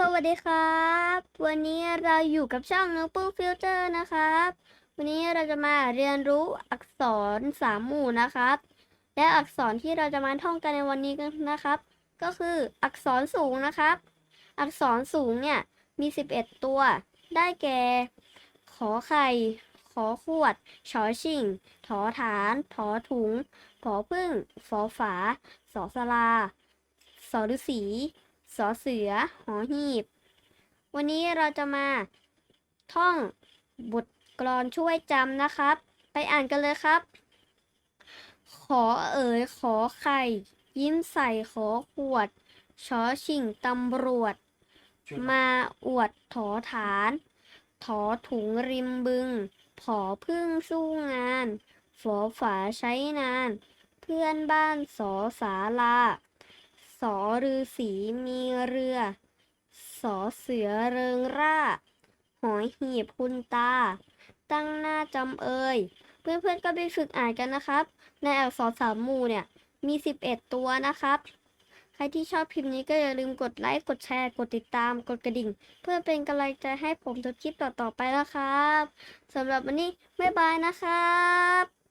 สวัสดีครับ วันนี้เราอยู่กับช่องน้องปื้ฟิลเตอร์นะครับ วันนี้เราจะมาเรียนรู้อักษรสามหมู่นะครับ และอักษรที่เราจะมาท่องกันในวันนี้กันนะครับ ก็คืออักษรสูงนะครับ อักษรสูงเนี่ยมี 11 ตัว ได้แก่ ขอไข่ ขอขวด ชอชิงถอฐาน ถอถุง ผอพึ่ง ฝอฝา สอสลา สอฤาษี สอเสือ หอหีบ วันนี้เราจะมาท่องบทกลอนช่วยจำนะครับ ไปอ่านกันเลยครับ ขอเอ๋ยขอไข่ ยิ้มใส่ขอขวดชอชิงตำรวจ มาอวดถอฐาน ถอถุงริมบึง ผอพึ่งสู้งาน ฝอฝาใช้นาน เพื่อนบ้านสอสาลา สอฤาษีมีเรือ สอเสือเริงร่า หอยหีบคุณตา ตั้งหน้าจำเอ่ยเพื่อนๆก็ไปฝึกอ่านกันนะครับ ในอักษรสามหมู่เนี่ยมี 11 ตัวนะครับ ใครที่ชอบคลิปนี้ก็อย่าลืมกดไลค์ กดแชร์ กดติดตาม กดกระดิ่ง เพื่อเป็นกำลังใจให้ผมทำคลิปต่อๆไปนะครับสำหรับวันนี้ บ๊ายบายนะครับ